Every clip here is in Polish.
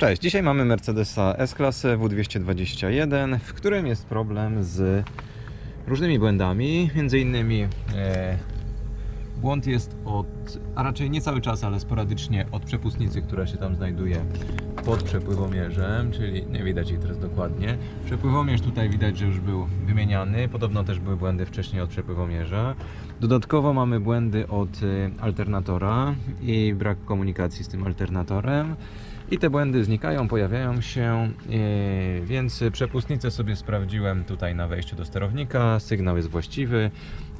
Cześć, dzisiaj mamy Mercedesa S-klasę W221, w którym jest problem z różnymi błędami. Między innymi e, błąd jest od, a raczej nie cały czas, ale sporadycznie od przepustnicy, która się tam znajduje pod przepływomierzem, czyli nie widać jej teraz dokładnie. Przepływomierz tutaj widać, że już był wymieniany, podobno też były błędy wcześniej od przepływomierza. Dodatkowo mamy błędy od y, alternatora i brak komunikacji z tym alternatorem. I te błędy znikają, pojawiają się, yy, więc przepustnicę sobie sprawdziłem tutaj na wejściu do sterownika. Sygnał jest właściwy.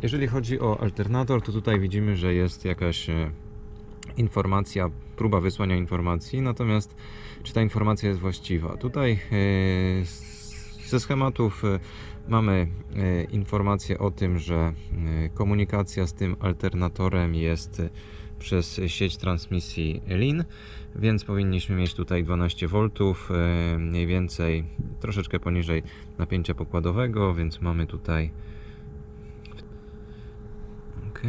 Jeżeli chodzi o alternator, to tutaj widzimy, że jest jakaś e, informacja, próba wysłania informacji, natomiast czy ta informacja jest właściwa? Tutaj e, ze schematów e, mamy e, informację o tym, że e, komunikacja z tym alternatorem jest e, przez sieć transmisji LIN, więc powinniśmy mieć tutaj 12 V, e, mniej więcej troszeczkę poniżej napięcia pokładowego, więc mamy tutaj ok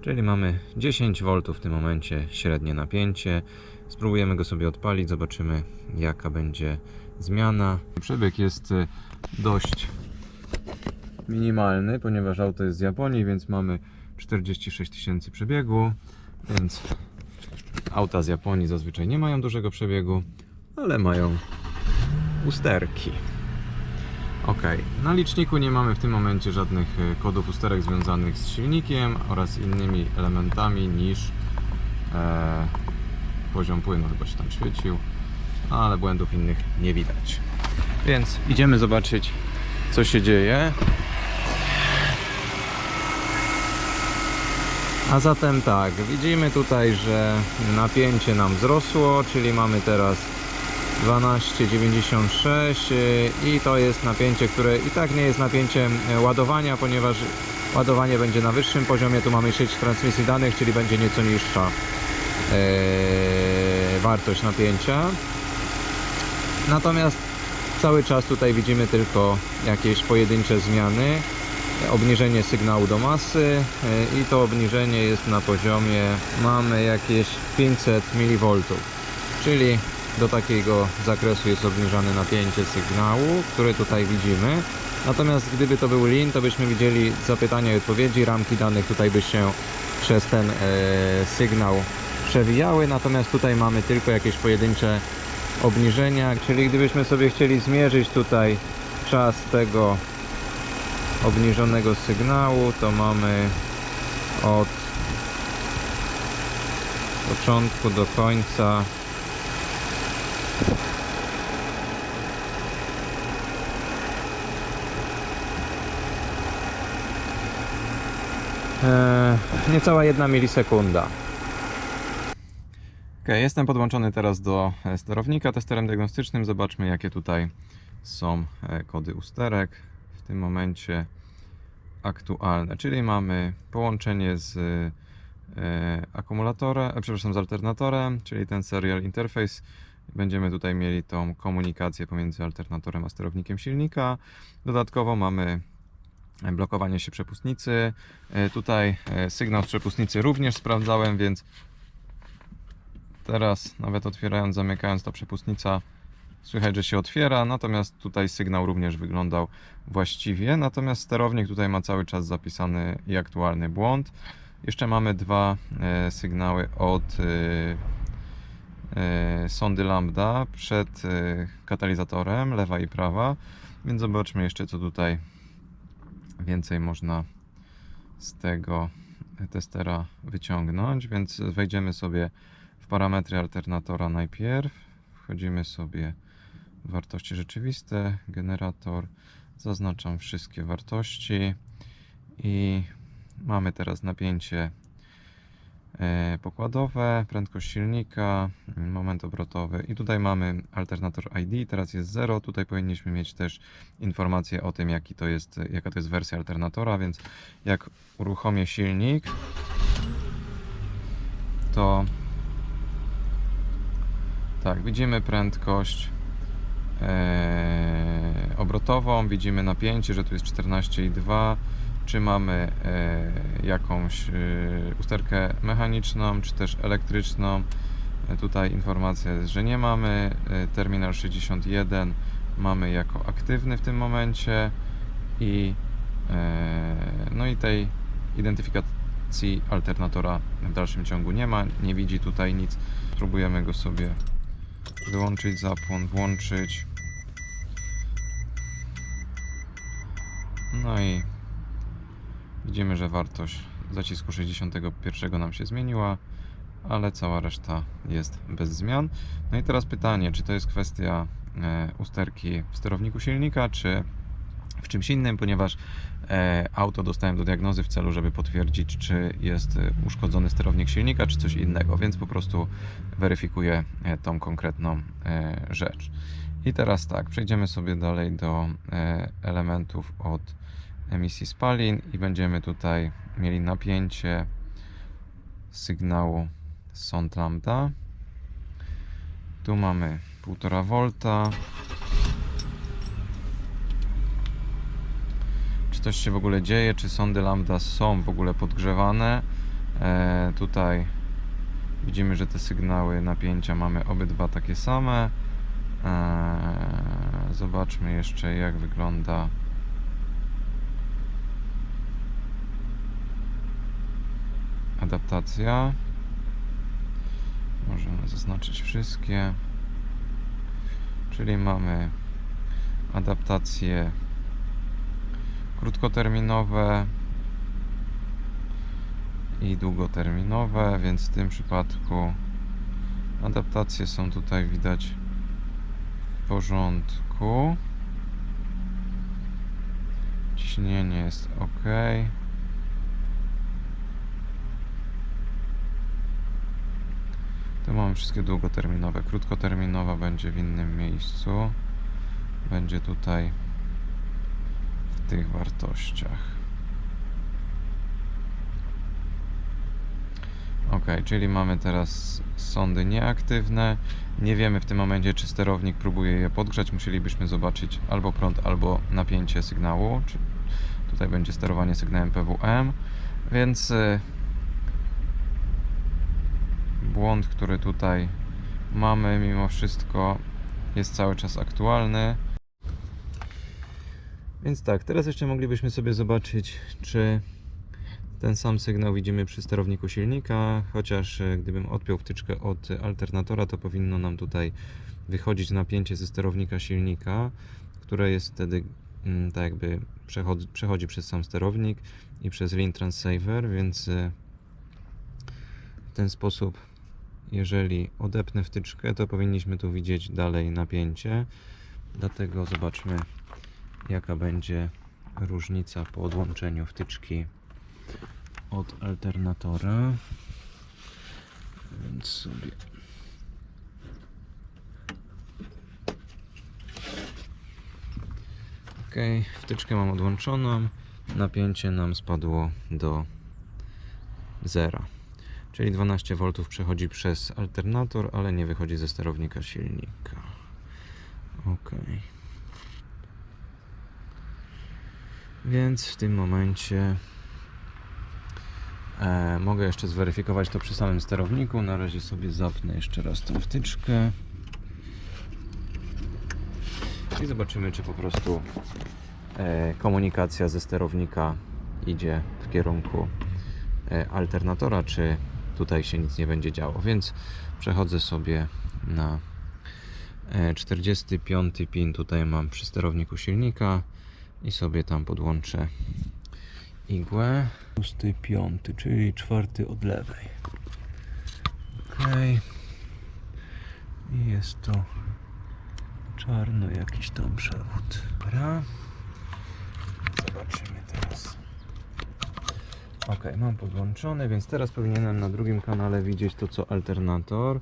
czyli mamy 10 V w tym momencie średnie napięcie. Spróbujemy go sobie odpalić, zobaczymy jaka będzie zmiana. Przebieg jest e, dość minimalny, ponieważ auto jest z Japonii, więc mamy 46 tysięcy przebiegu, więc auta z Japonii zazwyczaj nie mają dużego przebiegu, ale mają usterki. Ok, na liczniku nie mamy w tym momencie żadnych e, kodów usterek związanych z silnikiem oraz innymi elementami niż e, poziom płynu, chyba się tam świecił, ale błędów innych nie widać. Więc idziemy zobaczyć, co się dzieje. A zatem tak, widzimy tutaj, że napięcie nam wzrosło, czyli mamy teraz 12,96 y, i to jest napięcie, które i tak nie jest napięciem e, ładowania, ponieważ ładowanie będzie na wyższym poziomie, tu mamy sieć transmisji danych, czyli będzie nieco niższa e, wartość napięcia. Natomiast cały czas tutaj widzimy tylko jakieś pojedyncze zmiany obniżenie sygnału do masy e, i to obniżenie jest na poziomie mamy jakieś 500 mV czyli do takiego zakresu jest obniżane napięcie sygnału który tutaj widzimy. Natomiast gdyby to był lin to byśmy widzieli zapytania i odpowiedzi. Ramki danych tutaj by się przez ten e, sygnał przewijały. Natomiast tutaj mamy tylko jakieś pojedyncze obniżenia. Czyli gdybyśmy sobie chcieli zmierzyć tutaj czas tego obniżonego sygnału to mamy od początku do końca. E, niecała jedna milisekunda. Ok, jestem podłączony teraz do e, sterownika testerem diagnostycznym. Zobaczmy, jakie tutaj są e, kody usterek tym momencie aktualne. Czyli mamy połączenie z e, akumulatorem, e, przepraszam, z alternatorem, czyli ten serial interface. Będziemy tutaj mieli tą komunikację pomiędzy alternatorem a sterownikiem silnika. Dodatkowo mamy blokowanie się przepustnicy. E, Tutaj e, sygnał z przepustnicy również sprawdzałem, więc Teraz nawet otwierając, zamykając ta przepustnica słychać, że się otwiera, natomiast tutaj sygnał również wyglądał właściwie, natomiast sterownik tutaj ma cały czas zapisany i aktualny błąd. Jeszcze mamy dwa e, sygnały od e, e, sondy lambda przed katalizatorem, lewa i prawa, więc zobaczmy jeszcze co tutaj więcej można z tego testera wyciągnąć, więc wejdziemy sobie w parametry alternatora najpierw. Wchodzimy sobie wartości rzeczywiste, generator, zaznaczam wszystkie wartości. I mamy teraz napięcie e, pokładowe, prędkość silnika, moment obrotowy. I tutaj mamy alternator ID, teraz jest 0, tutaj powinniśmy mieć też informację o tym jaki to jest, jaka to jest wersja alternatora, więc jak uruchomię silnik to tak, widzimy prędkość obrotową, widzimy napięcie, że tu jest 14,2. Czy mamy e, jakąś e, usterkę mechaniczną, czy też elektryczną. E, Tutaj informacja jest, że nie mamy. E, Terminal 61 mamy jako aktywny w tym momencie i e, no i tej identyfikacji alternatora w dalszym ciągu nie ma. Nie widzi tutaj nic. Próbujemy go sobie wyłączyć zapłon, włączyć. No i widzimy, że wartość zacisku 61 nam się zmieniła, ale cała reszta jest bez zmian. No i teraz pytanie, czy to jest kwestia e, usterki w sterowniku silnika, czy w czymś innym, ponieważ e, auto dostałem do diagnozy w celu, żeby potwierdzić, czy jest e, uszkodzony sterownik silnika, czy coś innego, więc po prostu weryfikuję e, tą konkretną rzecz. I teraz tak, przejdziemy sobie dalej do elementów od emisji spalin i będziemy tutaj mieli napięcie sygnału sond lambda. Tu mamy 1,5 V. Coś się w ogóle dzieje? Czy sondy lambda są w ogóle podgrzewane? E, tutaj widzimy, że te sygnały napięcia mamy obydwa takie same. E, zobaczmy jeszcze, jak wygląda adaptacja. Możemy zaznaczyć wszystkie. Czyli mamy adaptacje krótkoterminowe i długoterminowe, więc w tym przypadku adaptacje są tutaj widać w porządku. Ciśnienie jest ok. Tu mamy wszystkie długoterminowe. Krótkoterminowa będzie w innym miejscu. Będzie tutaj w tych wartościach. Ok, czyli mamy teraz sondy nieaktywne. Nie wiemy w tym momencie, czy sterownik próbuje je podgrzać. Musielibyśmy zobaczyć albo prąd, albo napięcie sygnału. Tutaj będzie sterowanie sygnałem PWM. Więc y, błąd, który tutaj mamy, mimo wszystko jest cały czas aktualny. Więc tak, teraz jeszcze moglibyśmy sobie zobaczyć, czy ten sam sygnał widzimy przy sterowniku silnika, chociaż e, gdybym odpiął wtyczkę od alternatora, to powinno nam tutaj wychodzić napięcie ze sterownika silnika, które jest wtedy mm, tak jakby przechodzi, przechodzi przez sam sterownik i przez Lean Transceiver, więc e, w ten sposób jeżeli odepnę wtyczkę, to powinniśmy tu widzieć dalej napięcie. Dlatego zobaczmy, jaka będzie różnica po odłączeniu wtyczki od alternatora. Więc sobie. Ok, wtyczkę mam odłączoną. Napięcie nam spadło do zera. Czyli 12 V przechodzi przez alternator, ale nie wychodzi ze sterownika silnika. Ok. Więc w tym momencie e, mogę jeszcze zweryfikować to przy samym sterowniku. Na razie sobie zapnę jeszcze raz tą wtyczkę. I zobaczymy, czy po prostu e, komunikacja ze sterownika idzie w kierunku e, alternatora, czy tutaj się nic nie będzie działo. Więc przechodzę sobie na e, 45 pin. Tutaj mam przy sterowniku silnika i sobie tam podłączę igłę. 25, czyli czwarty od lewej. Ok. I jest to czarno jakiś tam przewód. Dobra. Zobaczymy teraz. Ok, mam podłączony, więc teraz powinienem na drugim kanale widzieć to co alternator.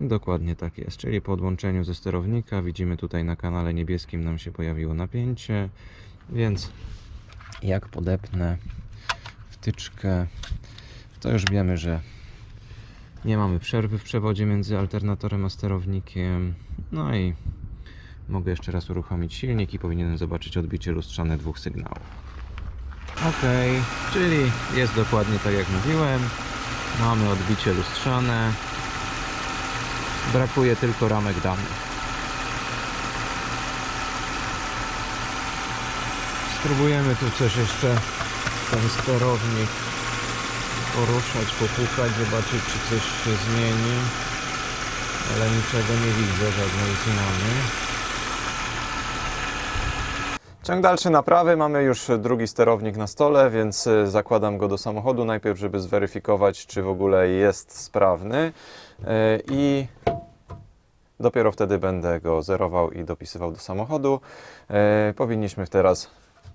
Dokładnie tak jest, czyli po odłączeniu ze sterownika widzimy tutaj na kanale niebieskim nam się pojawiło napięcie, więc jak podepnę wtyczkę, to już wiemy, że nie mamy przerwy w przewodzie między alternatorem a sterownikiem. No i mogę jeszcze raz uruchomić silnik i powinienem zobaczyć odbicie lustrzane dwóch sygnałów. Ok, czyli jest dokładnie tak jak mówiłem. Mamy odbicie lustrzane. Brakuje tylko ramek danych. Spróbujemy tu coś jeszcze ten sterownik poruszać, popukać, zobaczyć czy coś się zmieni. Ale niczego nie widzę, żadnej zmiany. Ciąg dalszy naprawy, mamy już drugi sterownik na stole, więc y, zakładam go do samochodu najpierw, żeby zweryfikować, czy w ogóle jest sprawny Y, i dopiero wtedy będę go zerował i dopisywał do samochodu. Y, Powinniśmy teraz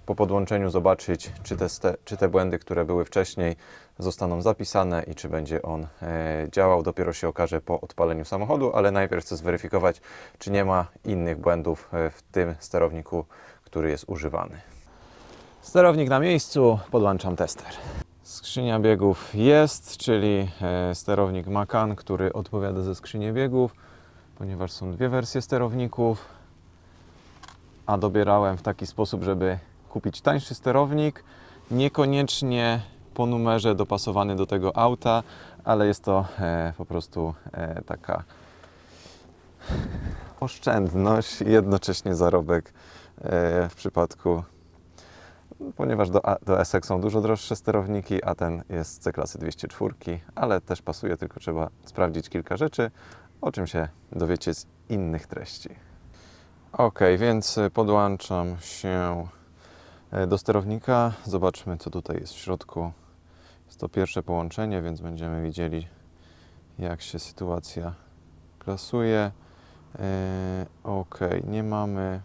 po podłączeniu zobaczyć, czy te, czy te błędy, które były wcześniej, zostaną zapisane i czy będzie on e, działał. Dopiero się okaże po odpaleniu samochodu, ale najpierw chcę zweryfikować, czy nie ma innych błędów e, w tym sterowniku, który jest używany. Sterownik na miejscu, podłączam tester. Skrzynia biegów jest, czyli e, sterownik Macan, który odpowiada za skrzynię biegów, ponieważ są dwie wersje sterowników a dobierałem w taki sposób, żeby kupić tańszy sterownik, niekoniecznie po numerze dopasowany do tego auta, ale jest to e, po prostu e, taka oszczędność i jednocześnie zarobek e, w przypadku, ponieważ do, do SX są dużo droższe sterowniki, a ten jest C-klasy 204, ale też pasuje, tylko trzeba sprawdzić kilka rzeczy, o czym się dowiecie z innych treści. Ok, więc podłączam się do sterownika. Zobaczmy, co tutaj jest w środku. Jest to pierwsze połączenie, więc będziemy widzieli, jak się sytuacja klasuje. E, Ok, nie mamy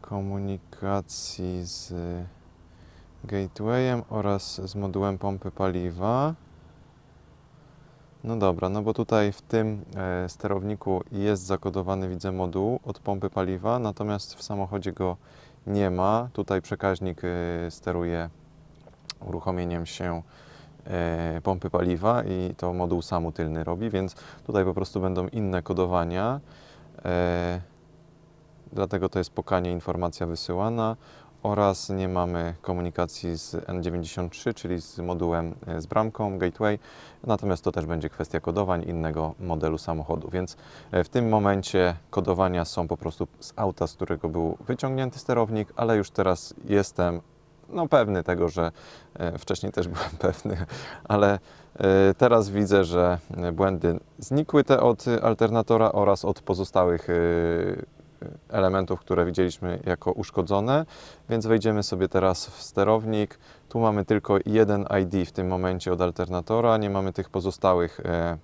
komunikacji z gatewayem oraz z modułem pompy paliwa. No dobra, no bo tutaj w tym e, sterowniku jest zakodowany, widzę, moduł od pompy paliwa, natomiast w samochodzie go nie ma. Tutaj przekaźnik e, steruje uruchomieniem się e, pompy paliwa i to moduł samotylny robi, więc tutaj po prostu będą inne kodowania. E, dlatego to jest pokanie informacja wysyłana oraz nie mamy komunikacji z N93, czyli z modułem e, z bramką Gateway. Natomiast to też będzie kwestia kodowań innego modelu samochodu, więc e, w tym momencie kodowania są po prostu z auta, z którego był wyciągnięty sterownik, ale już teraz jestem no, pewny tego, że e, wcześniej też byłem pewny, ale teraz widzę, że błędy znikły te od alternatora oraz od pozostałych elementów, które widzieliśmy jako uszkodzone, więc wejdziemy sobie teraz w sterownik. Tu mamy tylko jeden ID w tym momencie od alternatora, nie mamy tych pozostałych e,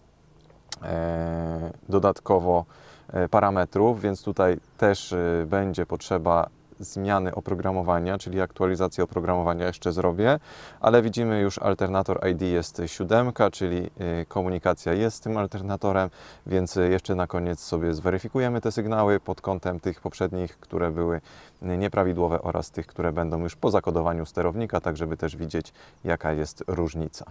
e, dodatkowo e, parametrów, więc tutaj też e, będzie potrzeba zmiany oprogramowania, czyli aktualizację oprogramowania jeszcze zrobię, ale widzimy już alternator ID jest siódemka, czyli e, komunikacja jest z tym alternatorem, więc jeszcze na koniec sobie zweryfikujemy te sygnały pod kątem tych poprzednich, które były nieprawidłowe oraz tych, które będą już po zakodowaniu sterownika, tak żeby też widzieć jaka jest różnica.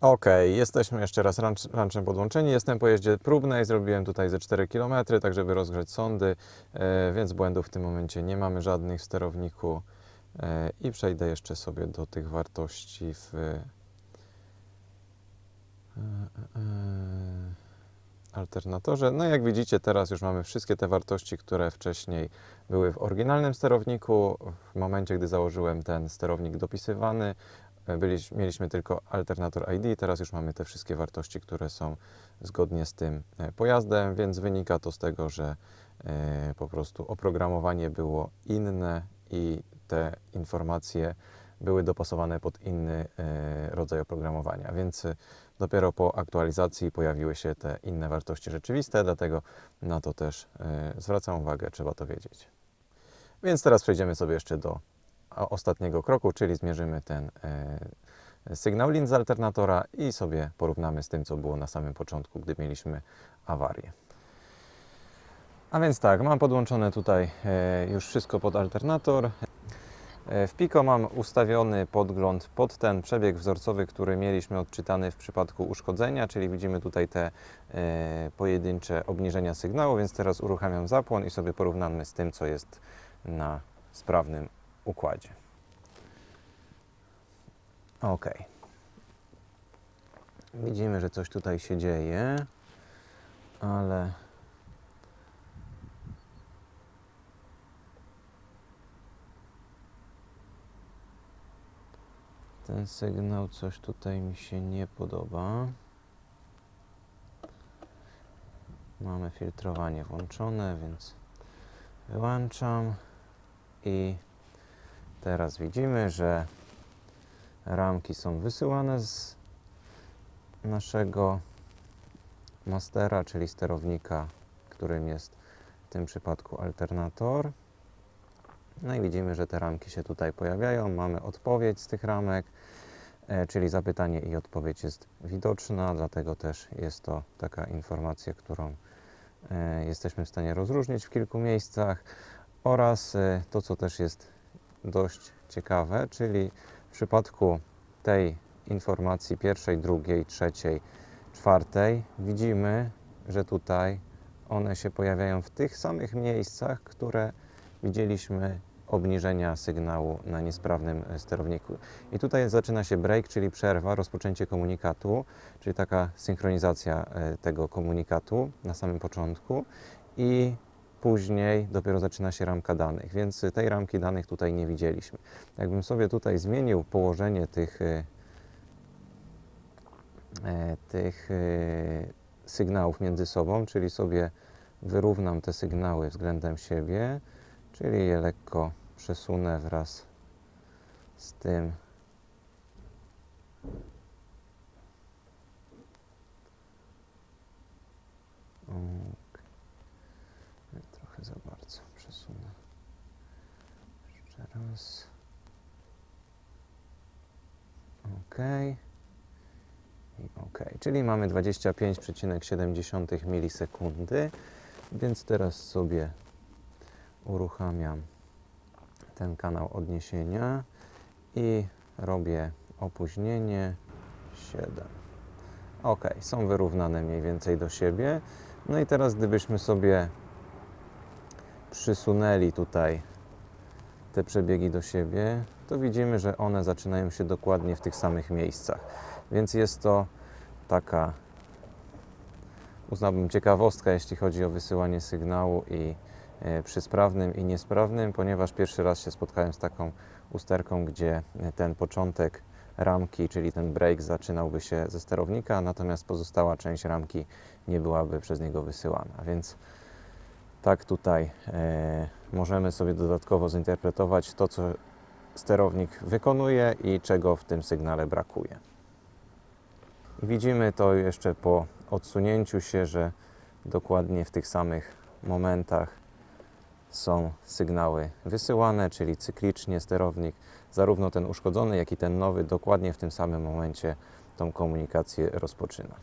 Ok, jesteśmy jeszcze raz rancz, ranczem podłączeni. Jestem po jeździe próbnej, zrobiłem tutaj ze 4 km, tak żeby rozgrzać sondy, e, więc błędów w tym momencie nie mamy żadnych w sterowniku. E, I przejdę jeszcze sobie do tych wartości w e, e, alternatorze. No jak widzicie, teraz już mamy wszystkie te wartości, które wcześniej były w oryginalnym sterowniku. W momencie, gdy założyłem ten sterownik dopisywany, byliś, mieliśmy tylko alternator ID, teraz już mamy te wszystkie wartości, które są zgodnie z tym e, pojazdem, więc wynika to z tego, że e, po prostu oprogramowanie było inne i te informacje były dopasowane pod inny e, rodzaj oprogramowania, więc dopiero po aktualizacji pojawiły się te inne wartości rzeczywiste, dlatego na to też zwracam uwagę, trzeba to wiedzieć. Więc teraz przejdziemy sobie jeszcze do ostatniego kroku, czyli zmierzymy ten e, sygnał lin z alternatora i sobie porównamy z tym, co było na samym początku, gdy mieliśmy awarię. A więc tak, mam podłączone tutaj e, już wszystko pod alternator. E, W Pico mam ustawiony podgląd pod ten przebieg wzorcowy, który mieliśmy odczytany w przypadku uszkodzenia, czyli widzimy tutaj te pojedyncze obniżenia sygnału, więc teraz uruchamiam zapłon i sobie porównamy z tym, co jest na sprawnym układzie. Ok. Widzimy, że coś tutaj się dzieje. ale ten sygnał coś tutaj mi się nie podoba. Mamy filtrowanie włączone, więc wyłączam i teraz widzimy, że ramki są wysyłane z naszego mastera, czyli sterownika, którym jest w tym przypadku alternator. No i widzimy, że te ramki się tutaj pojawiają. Mamy odpowiedź z tych ramek, e, czyli zapytanie i odpowiedź jest widoczna, dlatego też jest to taka informacja, którą e, jesteśmy w stanie rozróżnić w kilku miejscach. Oraz e, to, co też jest dość ciekawe, czyli w przypadku tej informacji pierwszej, drugiej, trzeciej, czwartej widzimy, że tutaj one się pojawiają w tych samych miejscach, które widzieliśmy obniżenia sygnału na niesprawnym sterowniku. I tutaj zaczyna się break, czyli przerwa, rozpoczęcie komunikatu, czyli taka synchronizacja e, tego komunikatu na samym początku i później dopiero zaczyna się ramka danych, więc e, tej ramki danych tutaj nie widzieliśmy. Jakbym sobie tutaj zmienił położenie tych, e, e, tych e, sygnałów między sobą, czyli sobie wyrównam te sygnały względem siebie, czyli je lekko przesunę wraz z tym. Ok. Trochę za bardzo przesunę. Jeszcze raz. Ok. I ok. Czyli mamy 25,7 milisekundy, więc teraz sobie uruchamiam ten kanał odniesienia i robię opóźnienie 7. Ok, są wyrównane mniej więcej do siebie. No i teraz gdybyśmy sobie przysunęli tutaj te przebiegi do siebie, to widzimy, że one zaczynają się dokładnie w tych samych miejscach. Więc jest to taka, uznałbym, ciekawostka, jeśli chodzi o wysyłanie sygnału i e, przy sprawnym i niesprawnym, ponieważ pierwszy raz się spotkałem z taką usterką, gdzie ten początek ramki, czyli ten break zaczynałby się ze sterownika, natomiast pozostała część ramki nie byłaby przez niego wysyłana. Więc tak tutaj e, możemy sobie dodatkowo zinterpretować to, co sterownik wykonuje i czego w tym sygnale brakuje. I widzimy to jeszcze po odsunięciu się, że dokładnie w tych samych momentach są sygnały wysyłane, czyli cyklicznie sterownik, zarówno ten uszkodzony, jak i ten nowy, dokładnie w tym samym momencie tą komunikację rozpoczyna.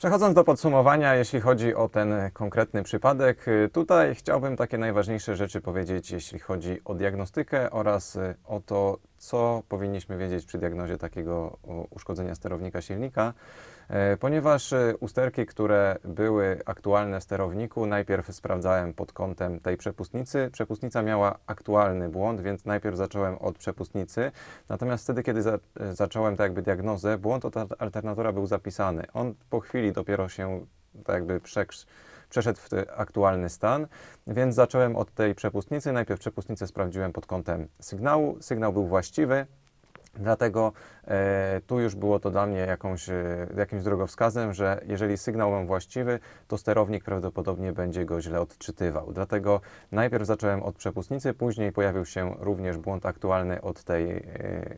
Przechodząc do podsumowania, jeśli chodzi o ten konkretny przypadek, y, tutaj chciałbym takie najważniejsze rzeczy powiedzieć, jeśli chodzi o diagnostykę oraz y, o to, co powinniśmy wiedzieć przy diagnozie takiego uszkodzenia sterownika silnika, e, ponieważ y, usterki, które były aktualne w sterowniku, najpierw sprawdzałem pod kątem tej przepustnicy. Przepustnica miała aktualny błąd, więc najpierw zacząłem od przepustnicy. Natomiast wtedy, kiedy za, e, zacząłem tak jakby diagnozę, błąd od al- alternatora był zapisany. On po chwili dopiero się tak jakby przeszedł w aktualny stan, więc zacząłem od tej przepustnicy. Najpierw przepustnicę sprawdziłem pod kątem sygnału. Sygnał był właściwy, Dlatego e, tu już było to dla mnie jakąś, e, jakimś drogowskazem, że jeżeli sygnał mam właściwy, to sterownik prawdopodobnie będzie go źle odczytywał. Dlatego najpierw zacząłem od przepustnicy, później pojawił się również błąd aktualny od tej e,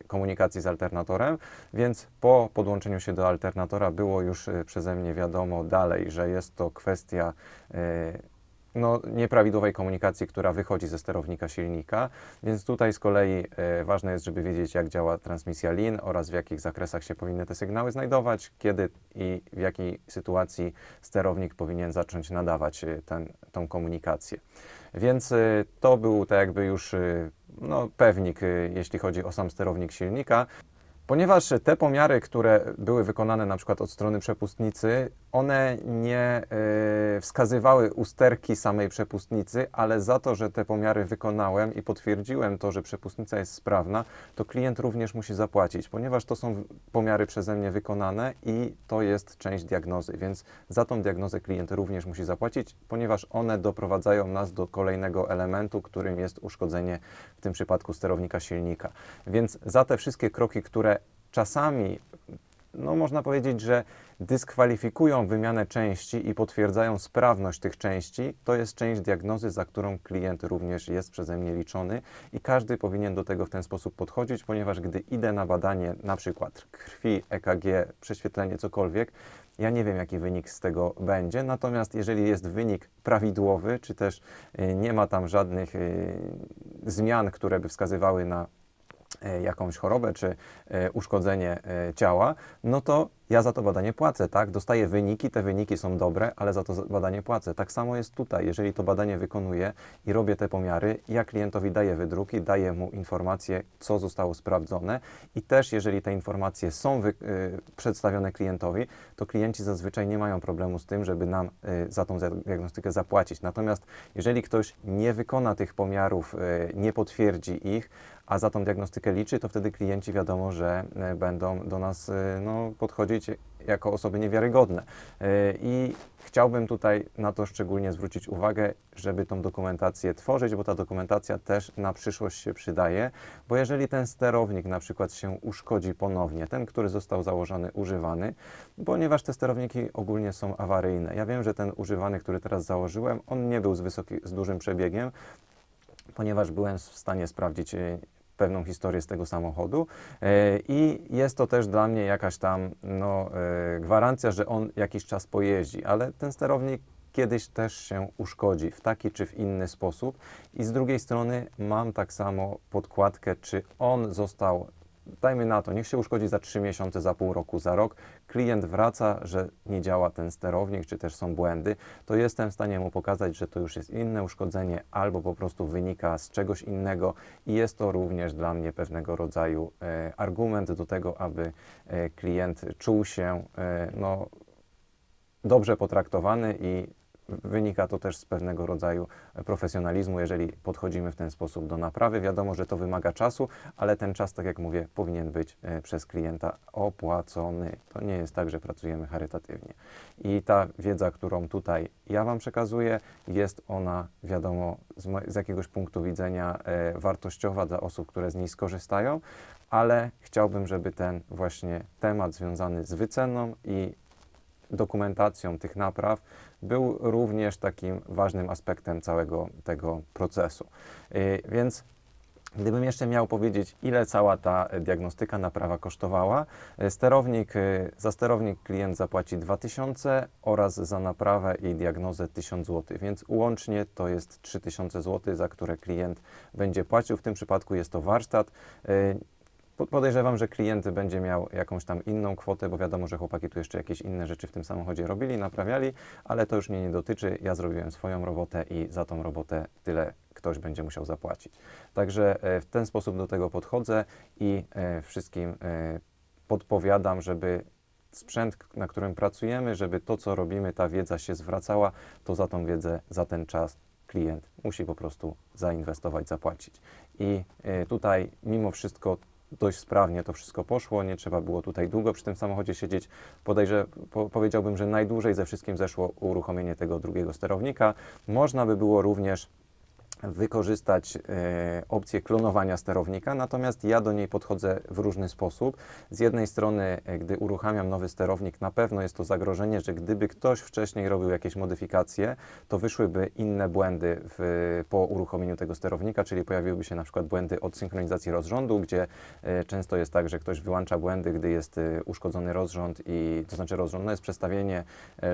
komunikacji z alternatorem, więc po podłączeniu się do alternatora było już e, przeze mnie wiadomo dalej, że jest to kwestia e, no, nieprawidłowej komunikacji, która wychodzi ze sterownika silnika, więc tutaj z kolei e, ważne jest, żeby wiedzieć, jak działa transmisja lin oraz w jakich zakresach się powinny te sygnały znajdować, kiedy i w jakiej sytuacji sterownik powinien zacząć nadawać e, ten, tą komunikację. Więc e, to był tak jakby już no, pewnik, jeśli chodzi o sam sterownik silnika. Ponieważ te pomiary, które były wykonane na przykład od strony przepustnicy, one nie e, wskazywały usterki samej przepustnicy, ale za to, że te pomiary wykonałem i potwierdziłem to, że przepustnica jest sprawna, to klient również musi zapłacić, ponieważ to są pomiary przeze mnie wykonane i to jest część diagnozy, więc za tą diagnozę klient również musi zapłacić, ponieważ one doprowadzają nas do kolejnego elementu, którym jest uszkodzenie w tym przypadku sterownika silnika. Więc za te wszystkie kroki, które czasami, no można powiedzieć, że dyskwalifikują wymianę części i potwierdzają sprawność tych części, to jest część diagnozy, za którą klient również jest przeze mnie liczony i każdy powinien do tego w ten sposób podchodzić, ponieważ gdy idę na badanie na przykład krwi, EKG, prześwietlenie, cokolwiek, ja nie wiem, jaki wynik z tego będzie, natomiast jeżeli jest wynik prawidłowy, czy też y, nie ma tam żadnych y, zmian, które by wskazywały na jakąś chorobę czy e, uszkodzenie e, ciała, no to ja za to badanie płacę, tak? Dostaję wyniki, te wyniki są dobre, ale za to badanie płacę. Tak samo jest tutaj. Jeżeli to badanie wykonuję i robię te pomiary, ja klientowi daję wydruki, daję mu informacje, co zostało sprawdzone i też jeżeli te informacje są wy, y, przedstawione klientowi, to klienci zazwyczaj nie mają problemu z tym, żeby nam y, za tą diagnostykę zapłacić. Natomiast jeżeli ktoś nie wykona tych pomiarów, y, nie potwierdzi ich, a za tą diagnostykę liczy, to wtedy klienci wiadomo, że e, będą do nas e, no, podchodzić jako osoby niewiarygodne. E, I chciałbym tutaj na to szczególnie zwrócić uwagę, żeby tą dokumentację tworzyć, bo ta dokumentacja też na przyszłość się przydaje, bo jeżeli ten sterownik na przykład się uszkodzi ponownie, ten, który został założony, używany, ponieważ te sterowniki ogólnie są awaryjne. Ja wiem, że ten używany, który teraz założyłem, on nie był z, wysoki, z dużym przebiegiem, ponieważ byłem w stanie sprawdzić e, pewną historię z tego samochodu. E, i jest to też dla mnie jakaś tam no, e, gwarancja, że on jakiś czas pojeździ, ale ten sterownik kiedyś też się uszkodzi w taki czy w inny sposób. I z drugiej strony mam tak samo podkładkę, czy on został Dajmy na to, niech się uszkodzi za 3 miesiące, za pół roku, za rok. Klient wraca, że nie działa ten sterownik, czy też są błędy, to jestem w stanie mu pokazać, że to już jest inne uszkodzenie, albo po prostu wynika z czegoś innego i jest to również dla mnie pewnego rodzaju e, argument do tego, aby e, klient czuł się e, no, dobrze potraktowany i wynika to też z pewnego rodzaju profesjonalizmu, jeżeli podchodzimy w ten sposób do naprawy. Wiadomo, że to wymaga czasu, ale ten czas, tak jak mówię, powinien być e, przez klienta opłacony. To nie jest tak, że pracujemy charytatywnie. I ta wiedza, którą tutaj ja Wam przekazuję, jest ona, wiadomo, z, z jakiegoś punktu widzenia e, wartościowa dla osób, które z niej skorzystają, ale chciałbym, żeby ten właśnie temat związany z wyceną i dokumentacją tych napraw był również takim ważnym aspektem całego tego procesu. Yy, Więc Gdybym jeszcze miał powiedzieć, ile cała ta diagnostyka naprawa kosztowała, e, sterownik, e, za sterownik klient zapłaci 2000 oraz za naprawę i diagnozę 1000 zł, więc łącznie to jest 3000 zł, za które klient będzie płacił. W tym przypadku jest to warsztat. Po- Podejrzewam, że klient będzie miał jakąś tam inną kwotę, bo wiadomo, że chłopaki tu jeszcze jakieś inne rzeczy w tym samochodzie robili, naprawiali, ale to już mnie nie dotyczy. Ja zrobiłem swoją robotę i za tą robotę tyle ktoś będzie musiał zapłacić. Także e, w ten sposób do tego podchodzę i e, wszystkim e, podpowiadam, żeby sprzęt, na którym pracujemy, żeby to, co robimy, ta wiedza się zwracała, to za tą wiedzę, za ten czas klient musi po prostu zainwestować, zapłacić. I tutaj mimo wszystko dość sprawnie to wszystko poszło, nie trzeba było tutaj długo przy tym samochodzie siedzieć. Podejrze, po, powiedziałbym, że najdłużej ze wszystkim zeszło uruchomienie tego drugiego sterownika. Można by było również wykorzystać e, opcję klonowania sterownika, natomiast ja do niej podchodzę w różny sposób. Z jednej strony, e, gdy uruchamiam nowy sterownik, na pewno jest to zagrożenie, że gdyby ktoś wcześniej robił jakieś modyfikacje, to wyszłyby inne błędy w, po uruchomieniu tego sterownika, czyli pojawiłyby się na przykład błędy od synchronizacji rozrządu, gdzie e, często jest tak, że ktoś wyłącza błędy, gdy jest uszkodzony rozrząd i to znaczy rozrząd no jest przestawienie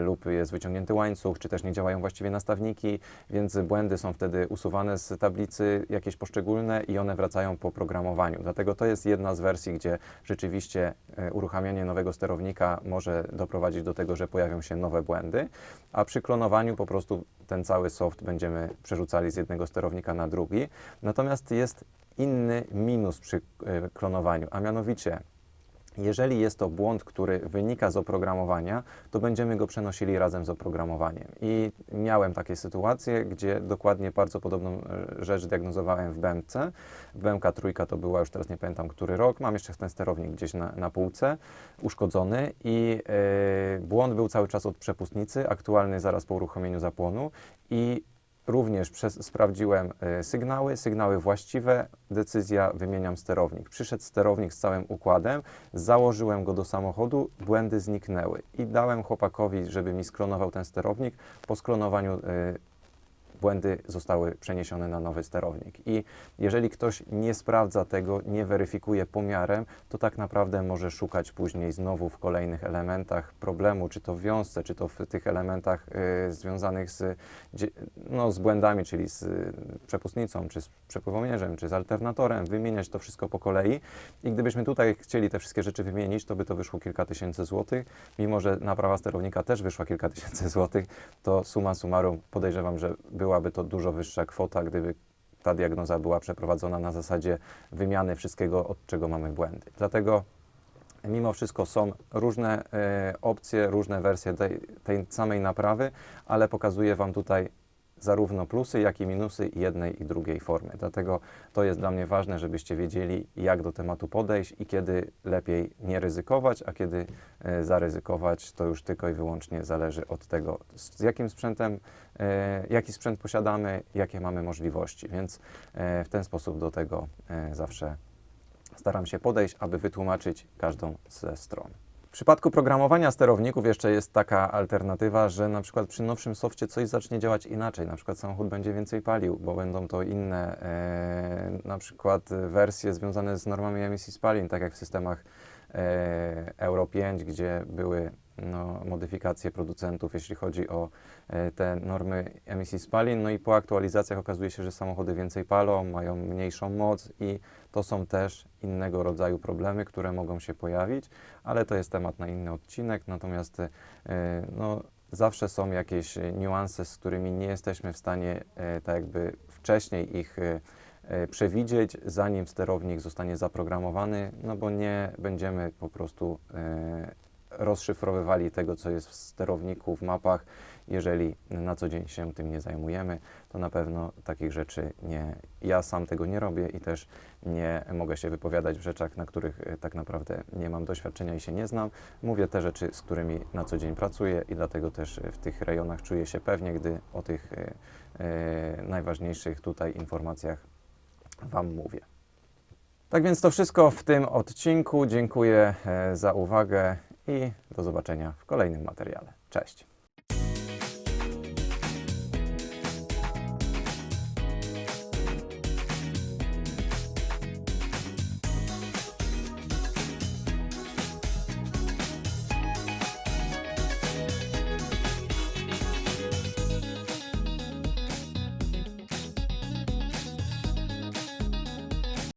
lub jest wyciągnięty łańcuch, czy też nie działają właściwie nastawniki, więc błędy są wtedy usuwane z tablicy jakieś poszczególne i one wracają po programowaniu. Dlatego to jest jedna z wersji, gdzie rzeczywiście e, uruchamianie nowego sterownika może doprowadzić do tego, że pojawią się nowe błędy, a przy klonowaniu po prostu ten cały soft będziemy przerzucali z jednego sterownika na drugi. Natomiast jest inny minus przy e, klonowaniu, a mianowicie Jeżeli jest to błąd, który wynika z oprogramowania, to będziemy go przenosili razem z oprogramowaniem. I miałem takie sytuacje, gdzie dokładnie bardzo podobną e, rzecz diagnozowałem w BMC. BMK trójka to była, już teraz nie pamiętam, który rok. Mam jeszcze ten sterownik gdzieś na, na półce, uszkodzony i e, błąd był cały czas od przepustnicy, aktualny zaraz po uruchomieniu zapłonu i Również przez, sprawdziłem e, sygnały, sygnały właściwe, decyzja, wymieniam sterownik. Przyszedł sterownik z całym układem, założyłem go do samochodu, błędy zniknęły. I dałem chłopakowi, żeby mi sklonował ten sterownik. Po sklonowaniu e, błędy zostały przeniesione na nowy sterownik. I jeżeli ktoś nie sprawdza tego, nie weryfikuje pomiarem, to tak naprawdę może szukać później znowu w kolejnych elementach problemu, czy to w wiązce, czy to w tych elementach y, związanych z, no, z błędami, czyli z y, przepustnicą, czy z przepływomierzem, czy z alternatorem, wymieniać to wszystko po kolei. I gdybyśmy tutaj chcieli te wszystkie rzeczy wymienić, to by to wyszło kilka tysięcy złotych. Mimo, że naprawa sterownika też wyszła kilka tysięcy złotych, to suma summarum podejrzewam, że byłaby to dużo wyższa kwota, gdyby ta diagnoza była przeprowadzona na zasadzie wymiany wszystkiego, od czego mamy błędy. Dlatego mimo wszystko są różne e, opcje, różne wersje tej, tej samej naprawy, ale pokazuję Wam tutaj zarówno plusy, jak i minusy jednej i drugiej formy. Dlatego to jest dla mnie ważne, żebyście wiedzieli, jak do tematu podejść i kiedy lepiej nie ryzykować, a kiedy e, zaryzykować, to już tylko i wyłącznie zależy od tego, z jakim sprzętem, e, jaki sprzęt posiadamy, jakie mamy możliwości. Więc e, w ten sposób do tego zawsze staram się podejść, aby wytłumaczyć każdą ze stron. W przypadku programowania sterowników jeszcze jest taka alternatywa, że na przykład przy nowszym softie coś zacznie działać inaczej, na przykład samochód będzie więcej palił, bo będą to inne e, na przykład wersje związane z normami emisji spalin, tak jak w systemach e, Euro 5, gdzie były no, modyfikacje producentów, jeśli chodzi o e, te normy emisji spalin. No i po aktualizacjach okazuje się, że samochody więcej palą, mają mniejszą moc i to są też innego rodzaju problemy, które mogą się pojawić, ale to jest temat na inny odcinek. Natomiast e, no, zawsze są jakieś niuanse, z którymi nie jesteśmy w stanie e, tak jakby wcześniej ich przewidzieć, zanim sterownik zostanie zaprogramowany, no bo nie będziemy po prostu rozszyfrowywali tego, co jest w sterowniku, w mapach. Jeżeli na co dzień się tym nie zajmujemy, to na pewno takich rzeczy nie, ja sam tego nie robię i też nie mogę się wypowiadać w rzeczach, na których e, tak naprawdę nie mam doświadczenia i się nie znam. Mówię te rzeczy, z którymi na co dzień pracuję i dlatego też e, w tych rejonach czuję się pewnie, gdy o tych e, najważniejszych tutaj informacjach Wam mówię. Tak więc to wszystko w tym odcinku. Dziękuję za uwagę i do zobaczenia w kolejnym materiale. Cześć.